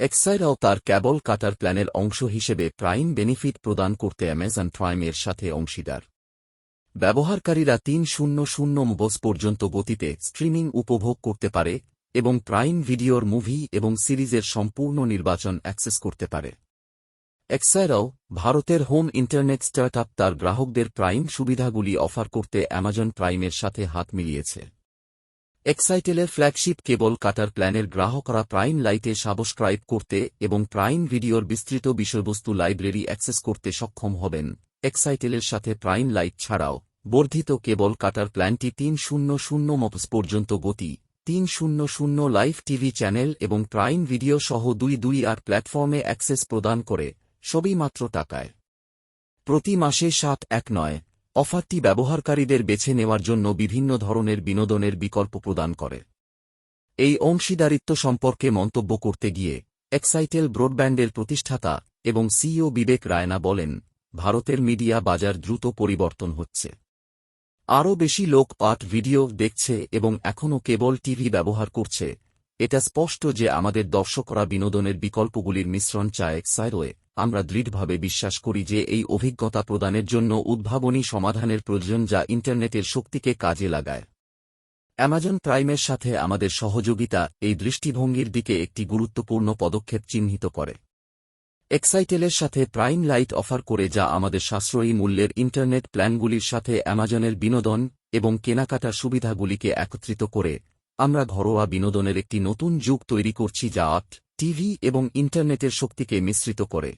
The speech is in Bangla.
এক্সাইরাও তার ক্যাবল কাটার প্ল্যানের অংশ হিসেবে প্রাইম বেনিফিট প্রদান করতে অ্যামাজন প্রাইমের সাথে অংশীদার। ব্যবহারকারীরা তিন শূন্য শূন্য মোবস পর্যন্ত গতিতে স্ট্রিমিং উপভোগ করতে পারে এবং প্রাইম ভিডিওর মুভি এবং সিরিজের সম্পূর্ণ নির্বাচন অ্যাক্সেস করতে পারে। এক্সাইরাও ভারতের হোম ইন্টারনেট স্টার্টআপ তার গ্রাহকদের প্রাইম সুবিধাগুলি অফার করতে অ্যামাজন প্রাইমের সাথে হাত মিলিয়েছে। এক্সাইটেলের ফ্ল্যাগশিপ কেবল কাটার প্ল্যানের গ্রাহকরা প্রাইম লাইটে সাবস্ক্রাইব করতে এবং প্রাইম ভিডিওর বিস্তৃত বিষয়বস্তু লাইব্রেরি অ্যাক্সেস করতে সক্ষম হবেন। এক্সাইটেলের সাথে প্রাইম লাইট ছাড়াও, বর্ধিত কেবল কাটার প্ল্যানটি তিন শূন্য শূন্য মপস পর্যন্ত গতি তিন শূন্য শূন্য লাইভ টিভি চ্যানেল এবং প্রাইম ভিডিও সহ দুই দুই আর প্ল্যাটফর্মে অ্যাক্সেস প্রদান করে সবই মাত্র টাকায়। প্রতি মাসে সাত এক নয় অফারটি ব্যবহারকারীদের বেছে নেওয়ার জন্য বিভিন্ন ধরনের বিনোদনের বিকল্প প্রদান করে। এই অংশীদারিত্ব সম্পর্কে মন্তব্য করতে গিয়ে এক্সাইটেল ব্রডব্যান্ডের প্রতিষ্ঠাতা এবং সিইও বিবেক রায়না বলেন, ভারতের মিডিয়া বাজার দ্রুত পরিবর্তন হচ্ছে। আরও বেশি লোক পাট ভিডিও দেখছে এবং এখনও কেবল টিভি ব্যবহার করছে। এটা স্পষ্ট যে আমাদের দর্শকরা বিনোদনের বিকল্পগুলির মিশ্রণ চায় সাইরোয়ে আমরা দৃঢ়ভাবে বিশ্বাস করি যে এই অভিজ্ঞতা প্রদানের জন্য উদ্ভাবনী সমাধানের প্রয়োজন যা ইন্টারনেটের শক্তিকে কাজে লাগায়। অ্যামাজন প্রাইমের সাথে আমাদের সহযোগিতা এই দৃষ্টিভঙ্গির দিকে একটি গুরুত্বপূর্ণ পদক্ষেপ চিহ্নিত করে। এক্সাইটেলের সাথে প্রাইম লাইট অফার করে যা আমাদের সাশ্রয়ী মূল্যের ইন্টারনেট প্ল্যানগুলির সাথে অ্যামাজনের বিনোদন এবং কেনাকাটার সুবিধাগুলিকে একত্রিত করে, আমরা ঘরোয়া বিনোদনের একটি নতুন যুগ তৈরি করছি যা আট টিভি এবং ইন্টারনেটের শক্তিকে মিশ্রিত করে।